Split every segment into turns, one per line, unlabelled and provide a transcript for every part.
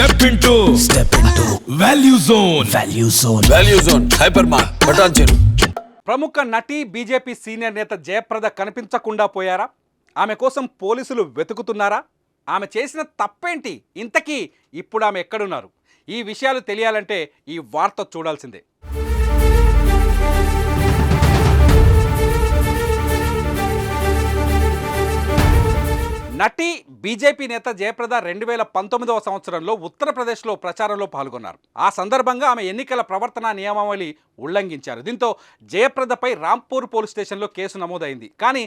Step into
step into
value zone
value zone
value zone hyper mark button చెరు
ప్రముఖ నటి BJP senior నేత జయప్రద కనిపించకుండా పోయారా? ఆమె కోసం పోలీసులు వెతుకుతున్నారా? ఆమె చేసిన తప్పేంటి? ఇంతకీ ఇప్పుడు ఆమె ఎక్కడున్నారు? ఈ విషయాలు తెలియాలంటే ఈ వార్త చూడాల్సిందే. నటి బీజేపీ నేత జయప్రద రెండు వేల పంతొమ్మిదవ సంవత్సరంలో ఉత్తరప్రదేశ్లో ప్రచారంలో పాల్గొన్నారు. ఆ సందర్భంగా ఆమె ఎన్నికల ప్రవర్తన నియమావళి ఉల్లంఘించారు. దీంతో జయప్రదపై రాంపూర్ పోలీస్ స్టేషన్లో కేసు నమోదైంది. కానీ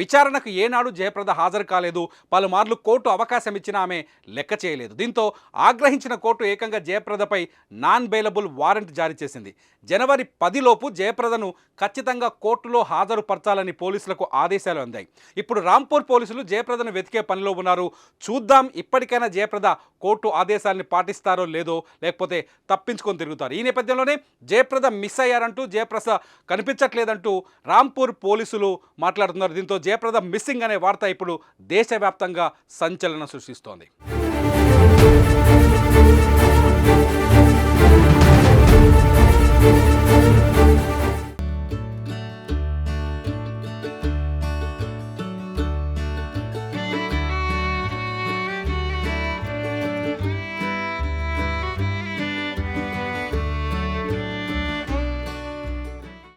విచారణకు ఏనాడు జయప్రద హాజరు కాలేదు. పలుమార్లు కోర్టు అవకాశం ఇచ్చినా ఆమె లెక్క చేయలేదు. దీంతో ఆగ్రహించిన కోర్టు ఏకంగా జయప్రదపై నాన్ బెయిలబుల్ వారెంట్ జారీ చేసింది. జనవరి పదిలోపు జయప్రదను ఖచ్చితంగా కోర్టులో హాజరుపరచాలని పోలీసులకు ఆదేశాలు అందాయి. ఇప్పుడు రాంపూర్ పోలీసులు జయప్రదను వెతికి వెతికే పనిలో ఉన్నారు. చూద్దాం ఇప్పటికైనా జయప్రద కోర్టు ఆదేశాలని పాటిస్తారో లేదో లేకపోతే తప్పించుకొని తిరుగుతారు. ఈ నేపథ్యంలోనే జయప్రద మిస్ అయ్యారంటూ జయప్రద కనిపించట్లేదంటూ రాంపూర్ పోలీసులు మాట్లాడుతున్నారు. దీంతో జయప్రద మిస్సింగ్ అనే వార్త ఇప్పుడు దేశవ్యాప్తంగా సంచలనం సృష్టిస్తోంది.